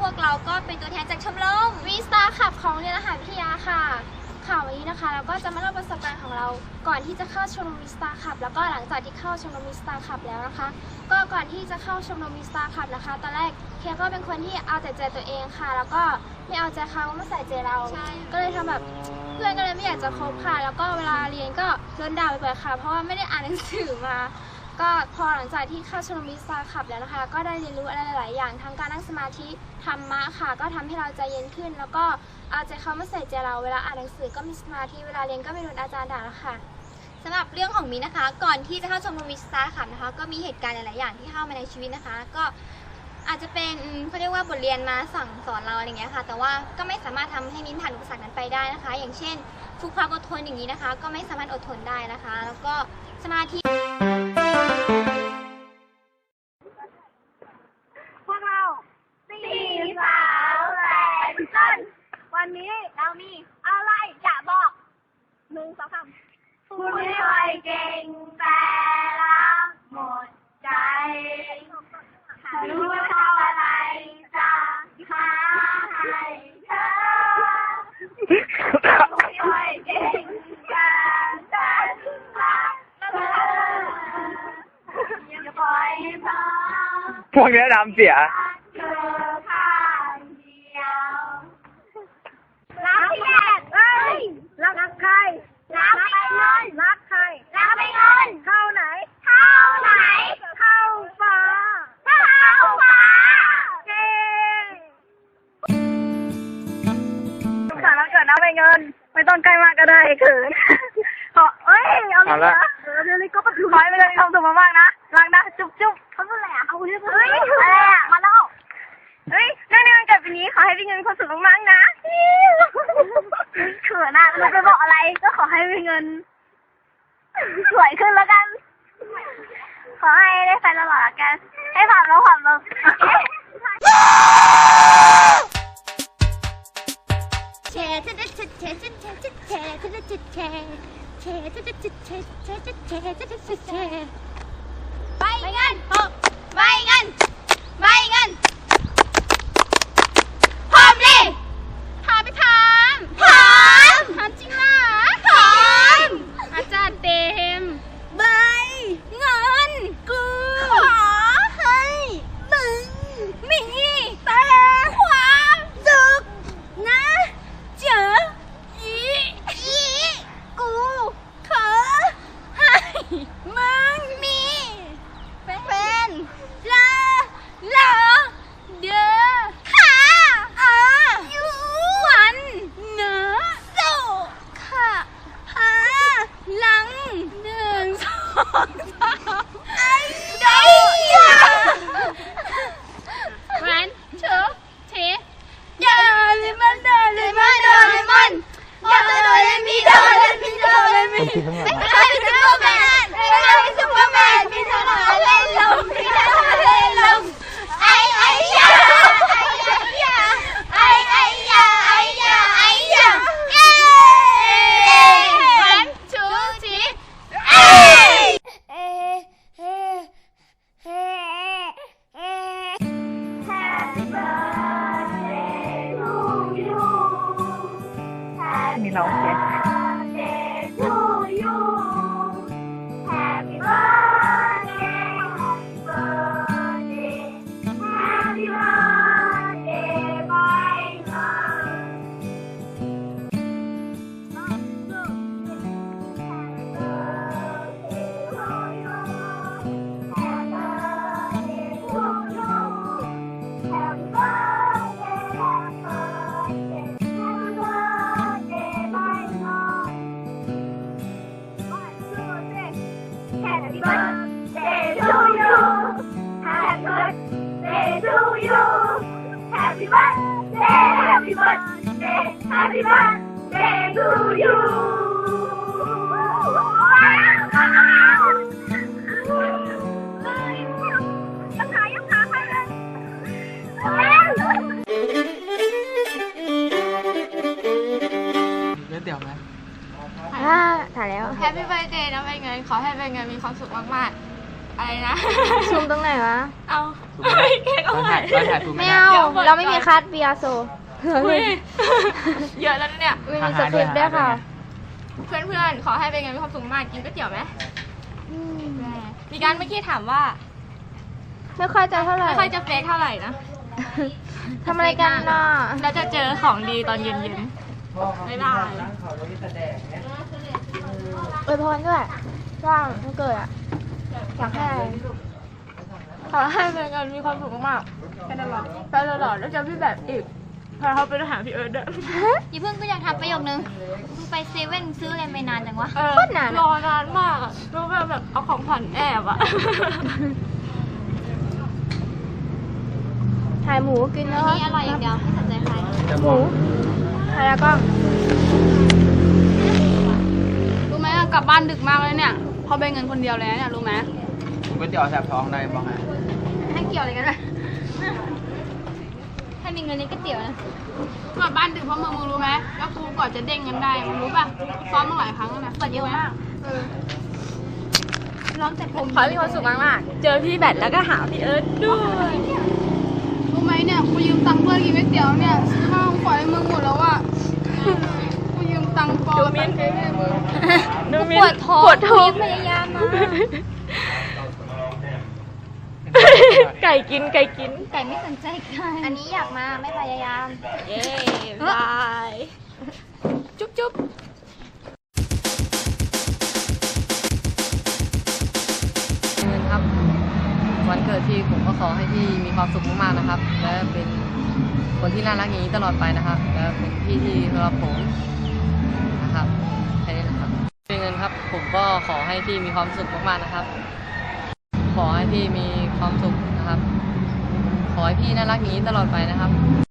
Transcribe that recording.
พวกเราก็เป็นตัวแทนจากชมรมวีสตาร์ขับของเรียนรหัสวิทยาค่ะค่ะวันนี้นะคะ เราก็จะมาเล่าประสบการณ์ของเรา ก่อนที่จะเข้าชมรมวีสตาร์ขับ แล้วก็หลังจากที่เข้าชมรมวีสตาร์ขับแล้วนะคะ ก็ก่อนที่จะเข้าชมรมวีสตาร์ขับนะคะ ตอนแรกเคก็เป็นคนที่เอาแต่ใจตัวเองค่ะ แล้วก็ไม่เอาใจเขาไม่ใส่ใจเราใช่ก็เลยทำแบบเพื่อนก็เลยไม่อยากจะคบค่ะ แล้วก็เวลาเรียนก็โดนด่าบ่อยๆค่ะ เพราะว่าไม่ได้อ่านหนังสือมา ก็พอหลังจากที่เข้าชมรมวิสาขับแล้วนะคะ ก็ได้เรียนรู้อะไรหลายอย่างทั้งการนั่งสมาธิธรรมะค่ะ ก็ทำให้เราใจเย็นขึ้น แล้วก็เอาใจเขามาใส่ใจเราเวลาอ่านหนังสือก็มีสมาธิเวลาเรียนก็ไม่โดนอาจารย์ด่าแล้วค่ะสำหรับเรื่องของมีนะคะ ก่อนที่จะเข้าชมรมวิสตาขับนะคะ ก็มีเหตุการณ์หลายๆอย่างที่เข้ามาในชีวิตนะคะ ก็อาจจะเป็นเขาเรียกว่าบทเรียนมาสั่งสอนเราอะไรเงี้ยค่ะ แต่ว่าก็ไม่สามารถทำให้มิ้นผ่านอุปสรรคนั้นไปได้นะคะ อย่างเช่นฝึกความอดทนอย่างนี้นะคะ ก็ไม่สามารถอดทนได้นะคะ แล้วก็สมาธิ วันนี้เรามีอะไรจะบอกหนึ่งสองสามพูดไม่ไหวเก่งแต่รักหมดใจรู้ว่าเท่าอะไรจะหาให้เธอพูดไม่ไหวเก่งแต่ฉันรักเธออย่าปล่อยเธอพวกนี้น้ำเสีย เอ้ยรักใครรักไปเงินรักใครรักไปเงินเท่าไหนเท่าไหนเท่าฟ้าเท่าฟ้าเก่งสารเกิดนับไปเงิน ไม่ต้องใกล้มากก็ได้เขินขอเอ้ยเอาเลยเอาละนะเออเดี๋ยวนี้ก็ปะขอให้ไปเลยมีความสุขมากๆนะรักนะจุ๊บจุ๊บเขาพูดอะไรอะเอาเรื่องเฮ้ยอะไรอะ มาเล่า เฮ้ยเนื่องในวันเกิดปีนี้ขอให้พี่เงินมีความสุขมากๆนะเขินอะเราไปบอกอะไร ก็ขอให้พี่เงิน สวยขึ้นแล้วกัน ขอให้ได้แฟนหล่อดกัน ให้ผ่านแล้วผ่านลงแชร์แชร์แชร์แชร์แชร์แชร์แชร์แชร์แชร์แชร์แชร์แชร์แชร์แชร์ You. Happy birthday, happy birthday to you. ยังหายังหาใครเลยเล่นเดี่ยวไหมถ่ายแล้ว แฮปปี้เบิร์ดเดย์น้องใบเงิน ขอให้ใบเงินมีความสุขมากอะไรนะ ซูมตรงไหนวะ เอาเฮ้ยแกก็ตอนไหวถ่ายตอนถ่ายถูกไหมไม่นะเอาเดี๋ยวก่อนเราไม่มีคัดเบียโซ อุ๊ยเยอะแล้วนะเนี่ยไม่มีสคริปต์ด้วยค่ะเพื่อนๆ ขอให้เป็นไงมีความสุขมากกินก๋วยเตี๋ยวไหมมีการเมื่อกี้ถามว่าไม่ค่อยจะเท่าไหร่ไม่ค่อยจะเฟซเท่าไหร่นะ ทำอะไรกันน่ะแล้วจะเจอของดีตอนเย็นๆบ๊ายบาย อวยพรด้วยว่างวันเกิดอะอยากให้อะไรขอให้เป็นกันมีความสุขมากๆไปตลอดไปตลอดแล้วเจอพี่แบบอีก พาเขาไปหาพี่เอิร์ดด้วยอย่าเพิ่งก็อยากทำประโยคนึงมึงไปเซเว่นซื้ออะไรไปนานจังวะเออโคตรนานรอะอนานมากอะรู้แบบแบบเอาของขวัญแอบอะถ่ายหมูกินแล้วนี่อร่อยอย่างเดียวไม่สนใจใครจะมองถ่ายแล้วก็รู้ไหมอะกลับบ้านดึกมากเลยเนี่ยเพอเป็นเงินคนเดียวเลยนะเนี่ยรู้ไหมก๋วยเตี๋ยวแสบท้องได้บ้างไงให้เกี่ยวอะไรกันด้วยให้ มีเงินในก๋วยเตี๋ยวนะกลับบ้านดึกเพราะมึงมึงรู้ไหมแล้วกูกว่าจะเด้งกันได้มึงรู้ป่ะซ้อมมาหลายครั้งแล้วนะกดเยอะมากร้องแต่ผมขอให้มีความสุขมากมากๆ เจอพี่แบทแล้วก็หาพี่เอิร์ดด้วยรู้ไหมเนี่ยกูยืมตังค์เพื่อนกินก๋วยเตี๋ยวเนี่ยซื้อข้าวของขวัญให้มึงหมดแล้วอะกูยืมตังค์ปอกับตังค์เค้กให้มึงปวดท้องปวดท้องพยายามมา ไก่กินไก่กิน ไก่ไม่สนใจใครอันนี้อยากมาไม่พยายาม เย้บายจุ๊บจุ๊บเงินครับ วันเกิดพี่ผมก็ขอให้พี่มีความสุขมากๆนะครับ และเป็นคนที่น่ารักอย่างนี้ตลอดไปนะครับ และเป็นพี่ที่สำหรับผมนะครับแค่นี้นะครับเป็นเงินครับ ผมก็ขอให้พี่มีความสุขมากๆนะครับ ขอให้พี่มีความสุขนะครับ ขอให้พี่น่ารักอย่างนี้ตลอดไปนะครับ